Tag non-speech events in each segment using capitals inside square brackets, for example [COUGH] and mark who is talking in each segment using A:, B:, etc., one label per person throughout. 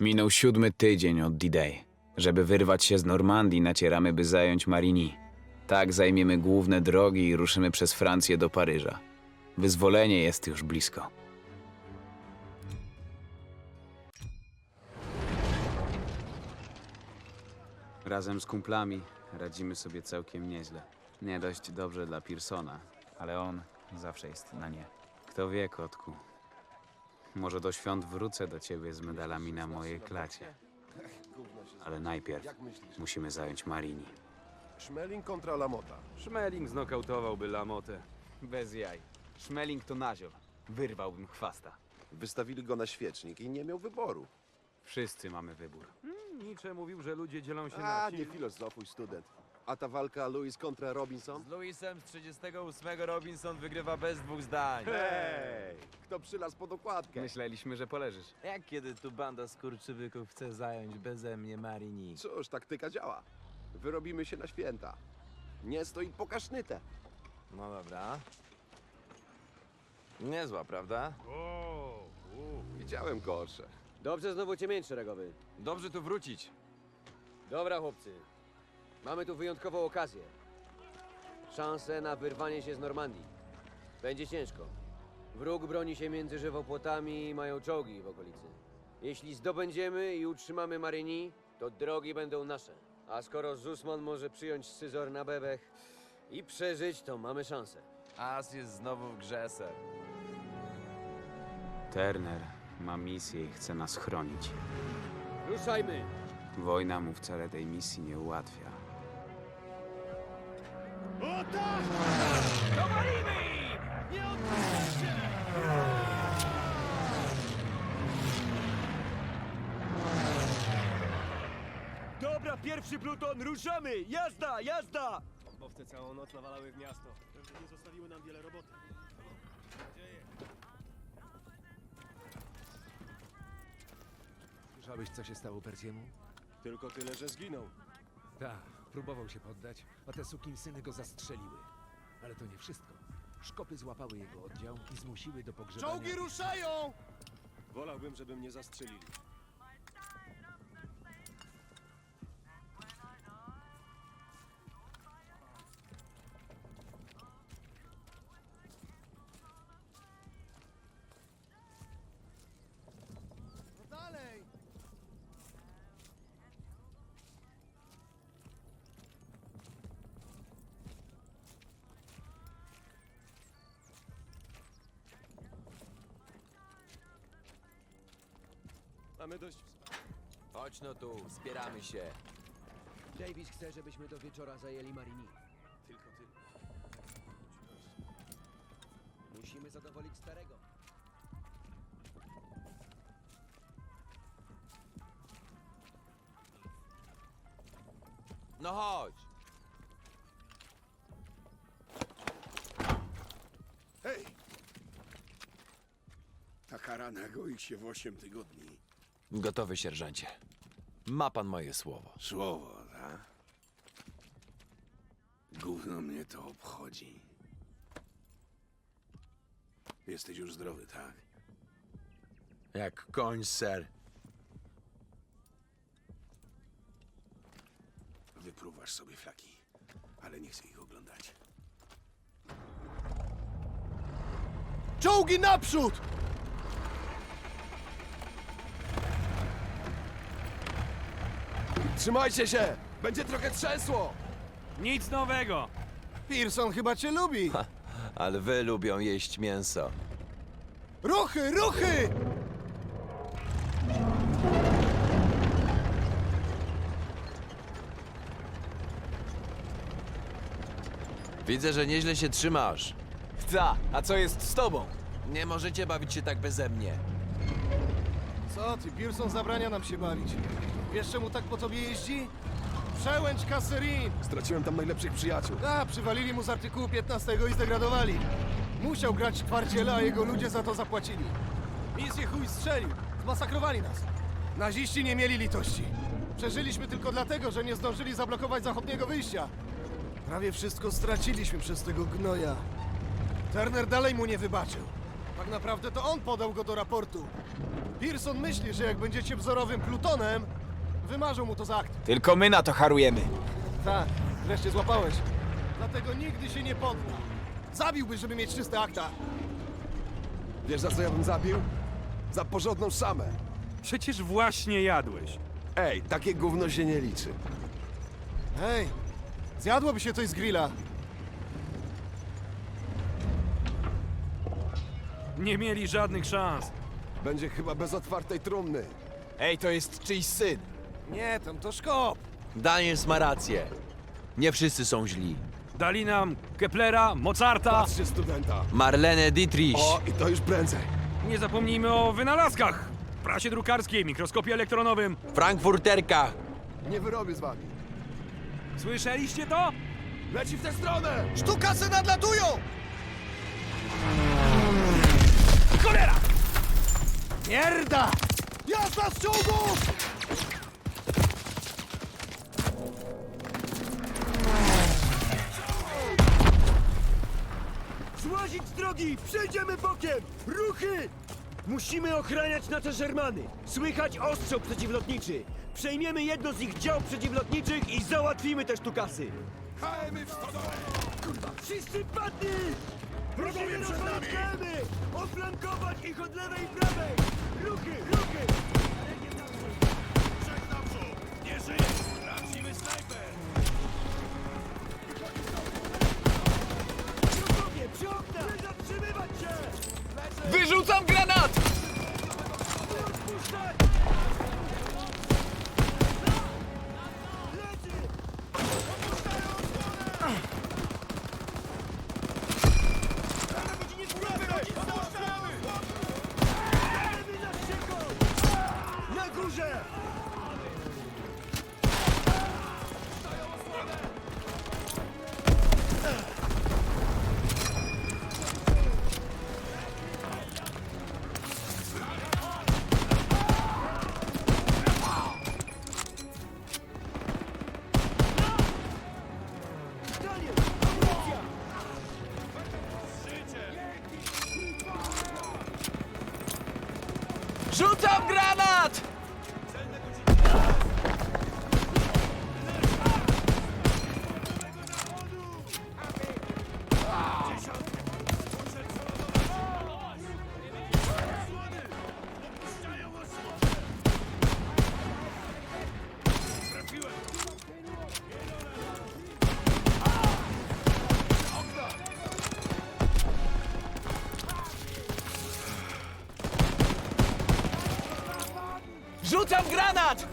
A: Minął siódmy tydzień od D-Day. Żeby wyrwać się z Normandii, nacieramy, by zająć Marigny. Tak zajmiemy główne drogi i ruszymy przez Francję do Paryża. Wyzwolenie jest już blisko. Razem z kumplami radzimy sobie całkiem nieźle. Nie dość dobrze dla Pearsona, ale on zawsze jest na nie. Kto wie, kotku. Może do świąt wrócę do ciebie z medalami na mojej klacie. Ale najpierw musimy zająć Marini.
B: Schmeling kontra Lamota.
C: Szmeling znokautowałby Lamotę.
A: Bez jaj. Szmeling to nazior. Wyrwałbym chwasta.
B: Wystawili go na świecznik i nie miał wyboru.
A: Wszyscy mamy wybór.
C: Nietzsche mówił, że ludzie dzielą się
B: A,
C: na...
B: nie filozofuj, student. A ta walka Louis kontra Robinson?
D: Z Louisem z 38 Robinson wygrywa bez dwóch zdań.
B: Hej! Kto przylazł po dokładkę?
A: Myśleliśmy, że poleżysz.
D: Jak kiedy tu banda skurczybyków chce zająć beze mnie Marini?
B: Cóż, taktyka działa. Wyrobimy się na święta. Nie stoi pokasznyte.
D: No dobra. Niezła, prawda?
B: Widziałem gorsze.
E: Dobrze znowu cię mieć szeregowy.
D: Dobrze tu wrócić.
E: Dobra chłopcy. Mamy tu wyjątkową okazję. Szansę na wyrwanie się z Normandii. Będzie ciężko. Wróg broni się między żywopłotami i mają czołgi w okolicy. Jeśli zdobędziemy i utrzymamy Maryni, to drogi będą nasze. A skoro Zusman może przyjąć scyzor na bebech i przeżyć, to mamy szansę.
D: As jest znowu w grze, ser.
A: Turner ma misję i chce nas chronić.
E: Ruszajmy!
A: Wojna mu wcale tej misji nie ułatwia.
F: Dobra, pierwszy pluton, ruszamy! Jazda, jazda!
G: Bombowce całą noc nawalały w miasto. Pewnie nie zostawiły nam wiele roboty.
H: Słyszałeś, co się stało Perciemu?
G: Tylko tyle, że zginął.
H: Tak, próbował się poddać, a te sukinsyny go zastrzeliły. Ale to nie wszystko. Szkopy złapały jego oddział i zmusiły do pogrzebania...
G: ruszają! Wolałbym, żeby mnie zastrzelili. Mamy dość
D: Chodź no tu, zbieramy się.
E: Davis chce, żebyśmy do wieczora zajęli Marini.
G: tylko tyle.
E: Musimy zadowolić starego.
D: No chodź!
I: Hej! Taka rana goi się w 8 tygodni.
D: Gotowy, sierżancie. Ma pan moje słowo.
I: Słowo, tak? Gówno mnie to obchodzi. Jesteś już zdrowy, tak?
D: Jak koń, ser.
I: Wypruwasz sobie flaki, ale nie chcę ich oglądać.
F: Czołgi naprzód!
C: Trzymajcie się! Będzie trochę trzęsło!
F: Nic nowego!
G: Pearson chyba cię lubi!
D: Ale wy lubią jeść mięso.
G: Ruchy, ruchy!
D: Widzę, że nieźle się trzymasz.
A: Ta, a co jest z tobą?
D: Nie możecie bawić się tak beze mnie.
G: Co ty, Pearson zabrania nam się bawić. Wiesz czemu tak po tobie jeździ? Przełęcz Kasserin!
B: Straciłem tam najlepszych przyjaciół.
G: A, przywalili mu z artykułu 15 i zdegradowali. Musiał grać w twardziela, a jego ludzie za to zapłacili. Misję chuj strzelił. Zmasakrowali nas. Naziści nie mieli litości. Przeżyliśmy tylko dlatego, że nie zdążyli zablokować zachodniego wyjścia. Prawie wszystko straciliśmy przez tego gnoja. Turner dalej mu nie wybaczył. Tak naprawdę to on podał go do raportu. Pearson myśli, że jak będziecie wzorowym plutonem, wymarzą mu to z akt.
F: Tylko my na to harujemy.
G: Tak, wreszcie złapałeś. Dlatego nigdy się nie podda. Zabiłby, żeby mieć czyste akta.
B: Wiesz za co ja bym zabił? Za porządną szamę.
C: Przecież właśnie jadłeś.
B: Ej, takie gówno się nie liczy.
G: Hej, zjadłoby się coś z grilla.
C: Nie mieli żadnych szans.
B: Będzie chyba bez otwartej trumny.
F: Ej, to jest czyjś syn.
G: Nie, tam to szkop.
D: Daniels ma rację. Nie wszyscy są źli.
C: Dali nam Keplera, Mozarta.
B: Patrzcie studenta.
D: Marlene Dietrich.
B: O, i to już prędzej.
C: Nie zapomnijmy o wynalazkach. Prasie drukarskiej, mikroskopie elektronowym.
D: Frankfurterka.
B: Nie wyrobię z wami.
C: Słyszeliście to?
B: Leci w tę stronę!
G: Sztukasy nadlatują!
C: Cholera!
G: Mierda! Jazda z czołgów!
F: Złazić z drogi! Przejdziemy bokiem! Ruchy! Musimy ochraniać nasze Shermany. Słychać ostrzał przeciwlotniczy. Przejmiemy jedno z ich dział przeciwlotniczych i załatwimy te sztukasy.
I: Hajmy w stodole!
F: Kurwa, wszyscy padli! Musimy rozwalić KM-y! Oflankować ich od lewej i prawej! Ruchy, ruchy!
I: Trzech naprzód! Nie żyje! Prawdziwy snajper!
F: Piotrowie, przy oknach! Nie zatrzymywać się! Wyrzucam granat! Odpuszczać! Lecy! Opuszczają osłonę! Rzucam granat!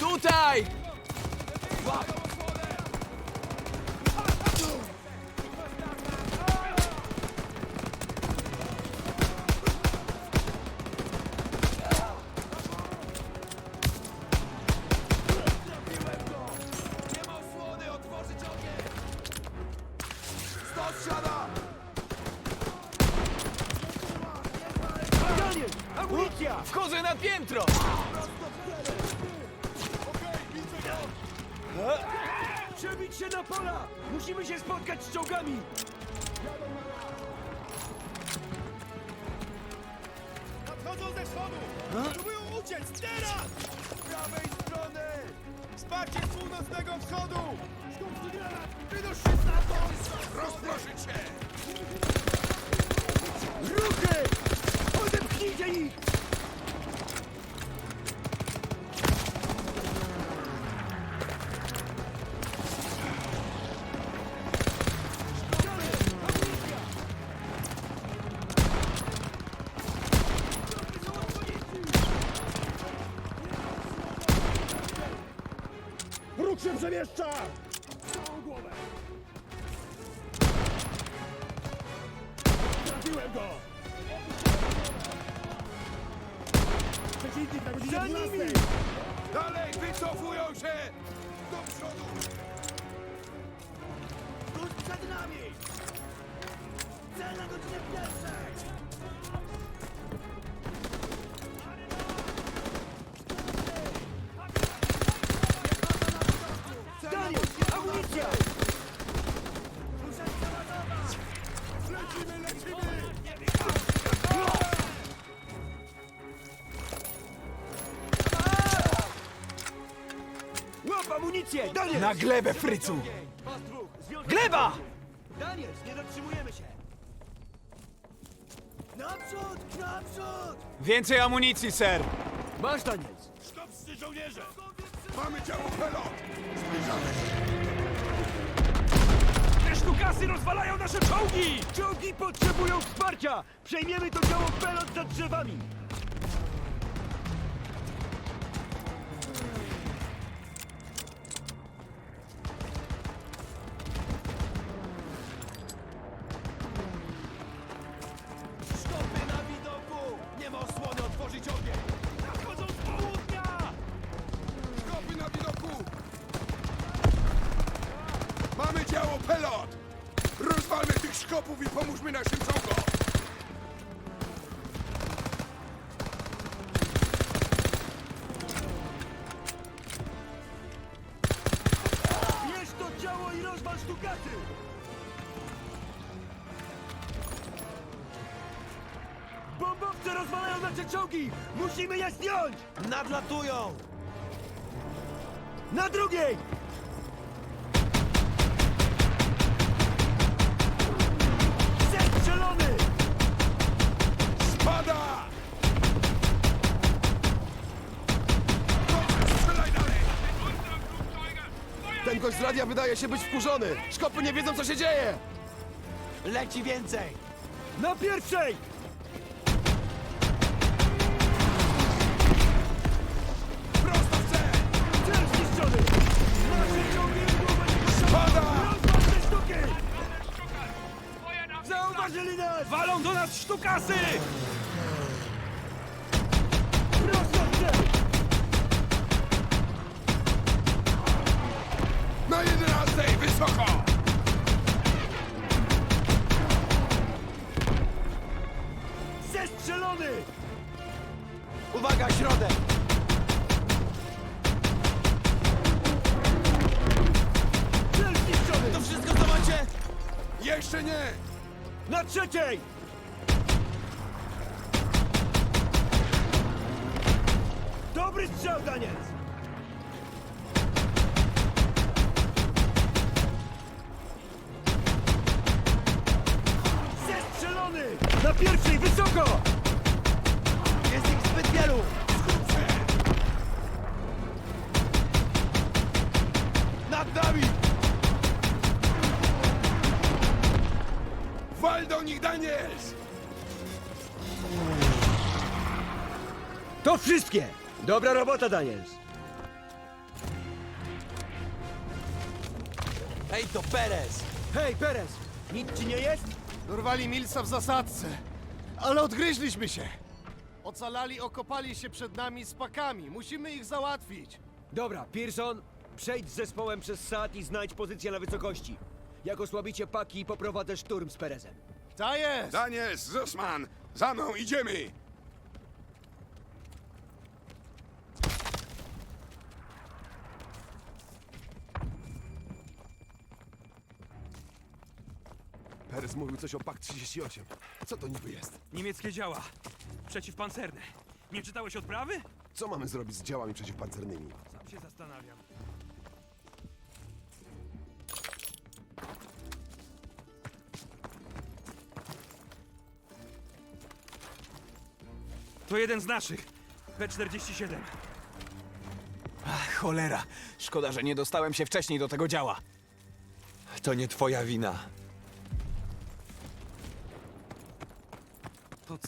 F: Tutaj! Daniel! Wsparcie z północnego wschodu! Wynoś się stamtąd!
I: Rozproszyć się!
F: Ruchy! Odepchnijcie ich! Na
C: glebę, frycu!
F: Gleba! Daniel, nie dotrzymujemy się! Naprzód, naprzód!
C: Więcej amunicji, ser!
F: Masz, Daniel!
I: Szkopscy żołnierze! Mamy działo pelot! Zbliżamy się!
C: Te sztukasy rozwalają nasze czołgi!
F: Czołgi potrzebują wsparcia! Przejmiemy to działo pelot za drzewami! Rozwalają nasze czołgi! Musimy je zdjąć!
G: Nadlatują!
F: Na drugiej! Zestrzelony!
I: Spada! Dobrze, strzelaj dalej!
B: Ten gość z radia wydaje się być wkurzony! Szkopy nie wiedzą, co się dzieje!
G: Leci więcej!
F: Na pierwszej! Nas wszystkie! Dobra robota, Daniels!
G: Hej, to Perez!
F: Hej, Perez! Nic ci nie jest?
G: Dorwali Milsa w zasadce, ale odgryźliśmy się. Ocalali okopali się przed nami z pakami. Musimy ich załatwić.
F: Dobra, Pearson, przejdź z zespołem przez sad i znajdź pozycję na wysokości. Jak osłabicie paki, poprowadzę szturm z Perezem.
G: Ta jest!
I: Daniels, Zussman, za mną idziemy!
B: Mówił coś o PAK 38. Co to niby jest?
C: Niemieckie działa. Przeciwpancerne. Nie czytałeś odprawy?
B: Co mamy zrobić z działami przeciwpancernymi?
C: Sam się zastanawiam. To jeden z naszych. P-47.
J: Ach, cholera. Szkoda, że nie dostałem się wcześniej do tego działa.
D: To nie twoja wina.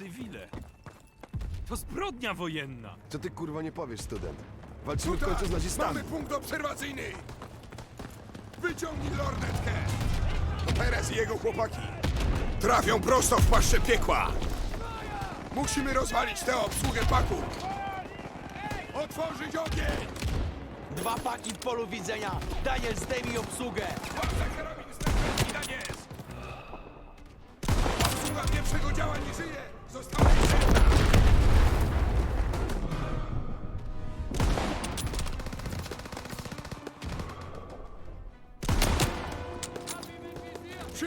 C: Cywile. To zbrodnia wojenna.
B: Co ty kurwa nie powiesz, student? Walczymy w końcu z nazistami.
I: mamy punkt obserwacyjny! Wyciągnij lornetkę! To Perez i jego chłopaki trafią prosto w paszczę piekła! Musimy rozwalić tę obsługę paku! Otworzyć ogień!
G: Dwa paki w polu widzenia! Daniel, zdejmij obsługę!
I: Łap za karabin, stacjonarny, Daniel! Ekipa pierwszego działa nie żyje! Przy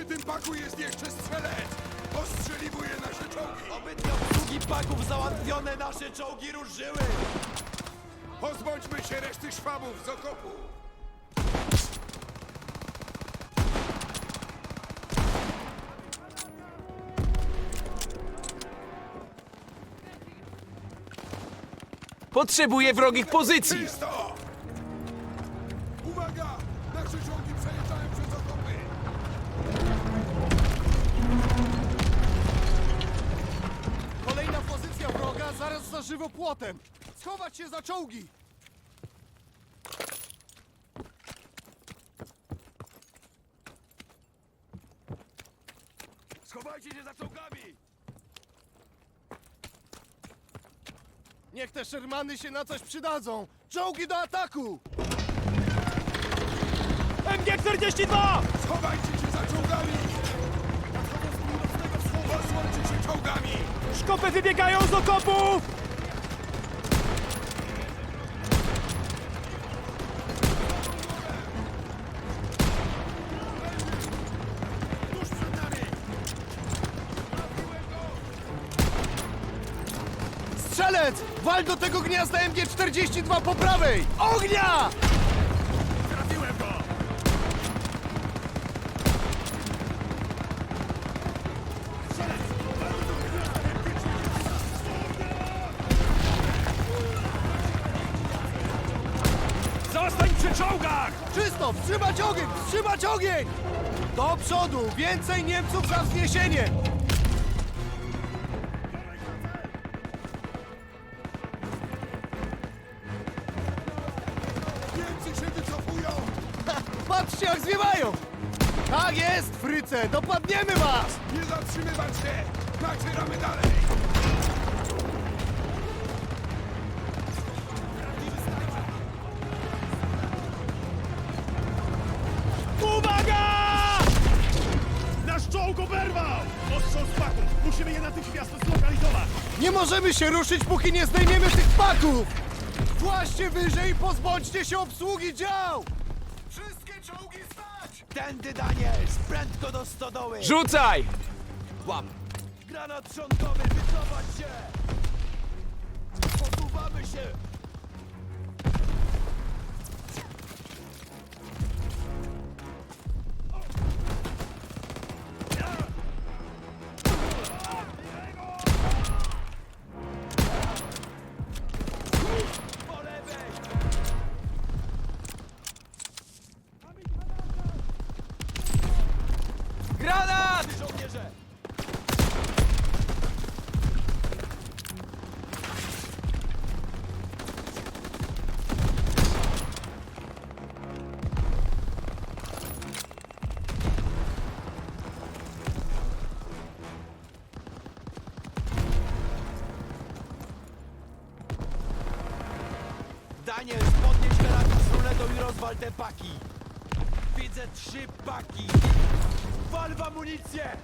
I: tym paku jest jeszcze strzelec! Ostrzeliwuje nasze czołgi!
J: Obydwie obsługi paków załatwione, nasze czołgi ruszyły!
I: Pozbądźmy się reszty szwabów z okopu!
J: Potrzebuję wrogich pozycji!
I: Czysto! Uwaga! Nasze czołgi przejeżdżają przez okopy!
G: Kolejna pozycja wroga zaraz za żywopłotem. Schować się za czołgi!
I: Schowajcie się za czołgami!
G: Niech te Shermany się na coś przydadzą! Czołgi do ataku!
C: MG-42!
I: Schowajcie się za czołgami! Nadchodzą z północnego wschodu! Osłońcie się czołgami!
C: Szkopy wybiegają z okopów!
I: Tuż przed nami!
G: Strzelec! Wal do tego gniazda MG-42 po prawej! Ognia!
I: Trafiłem go!
C: Zostań przy czołgach!
G: Czysto! Wstrzymać ogień! Wstrzymać ogień! Do przodu! Więcej Niemców za wzniesienie! Jak zwiewają! Tak jest, Fryce! Dopadniemy was!
I: Nie zatrzymywać się! Nacieramy dalej!
C: Uwaga! Nasz czołg oberwał! Ostrzał z paków! Musimy je natychmiast zlokalizować!
G: Nie możemy się ruszyć, póki nie zdejmiemy tych paków! Właśnie wyżej i pozbądźcie się obsługi dział!
J: Tędy, Daniel! Prędko do stodoły!
D: Rzucaj!
J: Łap! Granat szonkowy, wycofać się! Posuwamy się! Daniel, podnieś karabin z ruletą i rozwal te paki! Widzę trzy paki! Wal w amunicję!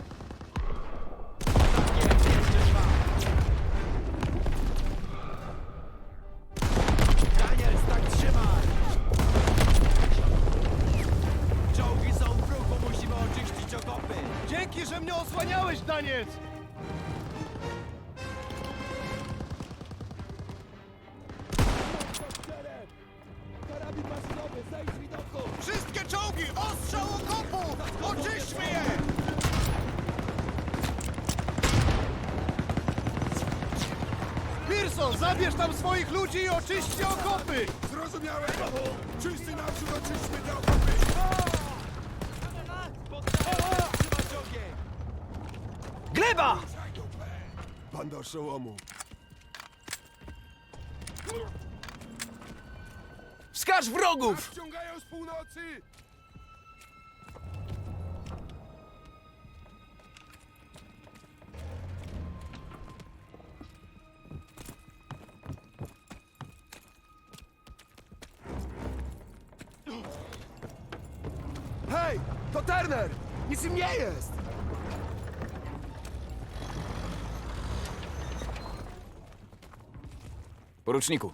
G: Swoich ludzi i oczyśćcie okopy!
I: Zrozumiałem! Wszyscy naprzód oczyśćmy te okopy!
D: Gleba!
I: Banda oszołomu!
J: Wskaż wrogów!
I: Wciągają z północy!
F: to Turner! Nic im nie jest!
A: Poruczniku,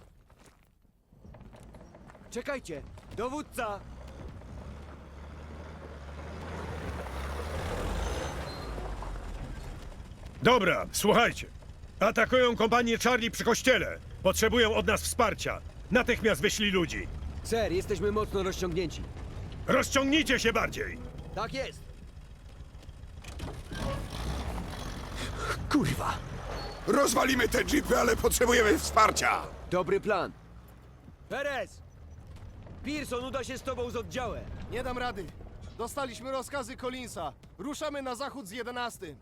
F: Czekajcie! Dowódca!
C: Dobra, słuchajcie. Atakują kompanię Charlie przy kościele. Potrzebują od nas wsparcia. Natychmiast wyślij ludzi.
F: Ser, jesteśmy mocno rozciągnięci.
C: Rozciągnijcie się bardziej.
F: Tak jest!
I: Kurwa! Rozwalimy te jeepy, ale potrzebujemy wsparcia!
F: Dobry plan. Perez! Pearson uda się z tobą z oddziałem.
G: Nie dam rady. Dostaliśmy rozkazy Collinsa. Ruszamy na zachód z 11.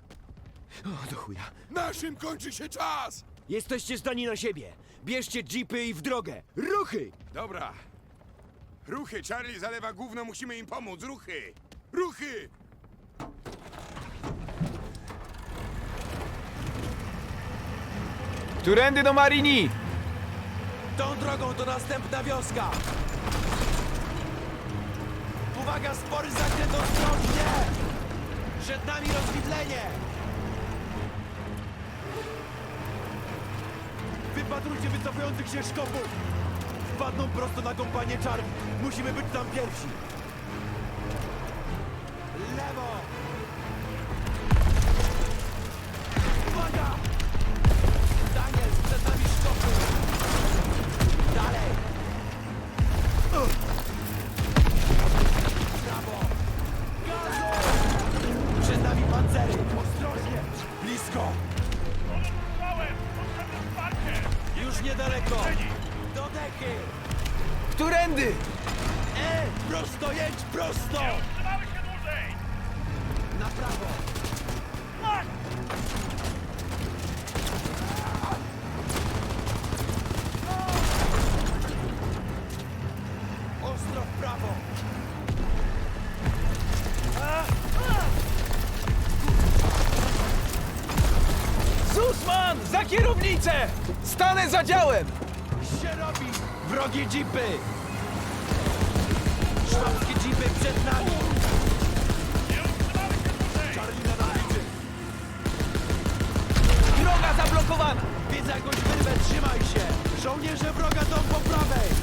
I: Naszym kończy się czas!
F: Jesteście zdani na siebie. Bierzcie jeepy i w drogę. Ruchy!
I: Dobra. Ruchy, Charlie zalewa gówno, musimy im pomóc. Ruchy! Ruchy!
A: Którędy do Marini!
J: Tą drogą to następna wioska! Uwaga, spory zakręt ostrożnie! Przed nami rozwidlenie! Wypatrujcie wycofujących się szkopów! Wpadną prosto na kompanię Charlie! Musimy być tam pierwsi!
A: Którędy?
J: E! Prosto jedź, prosto! Widzę jakąś wyrwę, trzymaj się! Żołnierze wroga są po prawej!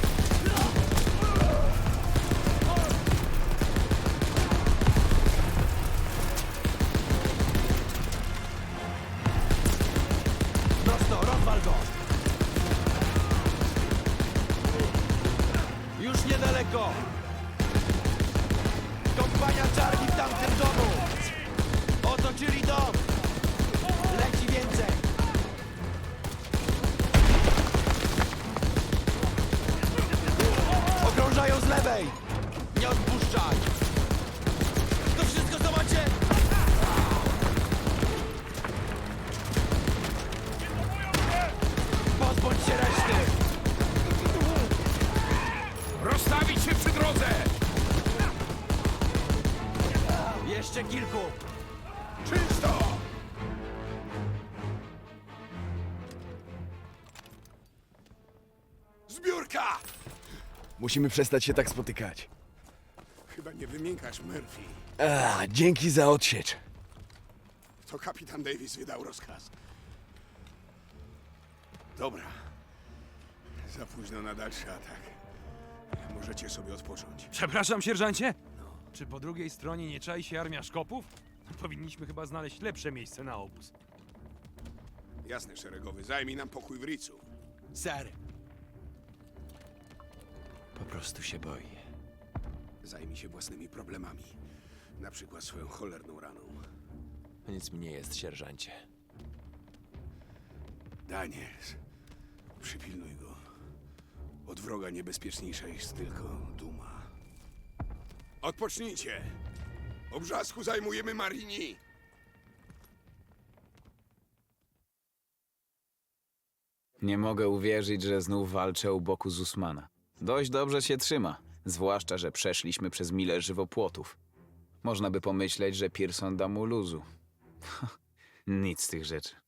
J: Musimy przestać się tak spotykać.
I: Chyba nie wymiękasz, Murphy.
J: A, dzięki za odsiecz.
I: To kapitan Davis wydał rozkaz. Dobra. Za późno na dalszy atak. Możecie sobie odpocząć.
C: Przepraszam, sierżancie? Czy po drugiej stronie nie czai się armia szkopów? Powinniśmy chyba znaleźć lepsze miejsce na obóz.
I: Jasny szeregowy, zajmij nam pokój w Ricu.
J: Ser. Po prostu się boi.
I: Zajmij się własnymi problemami. Na przykład swoją cholerną raną.
J: Nic mi nie jest, sierżancie.
I: Daniels, przypilnuj go. Od wroga niebezpieczniejsza jest tylko duma. Odpocznijcie! Obrzasku zajmujemy Marini!
A: Nie mogę uwierzyć, że znów walczę u boku Zusmana. Dość dobrze się trzyma, zwłaszcza, że przeszliśmy przez mile żywopłotów. Można by pomyśleć, że Pearson da mu luzu. [LAUGHS] Nic z tych rzeczy.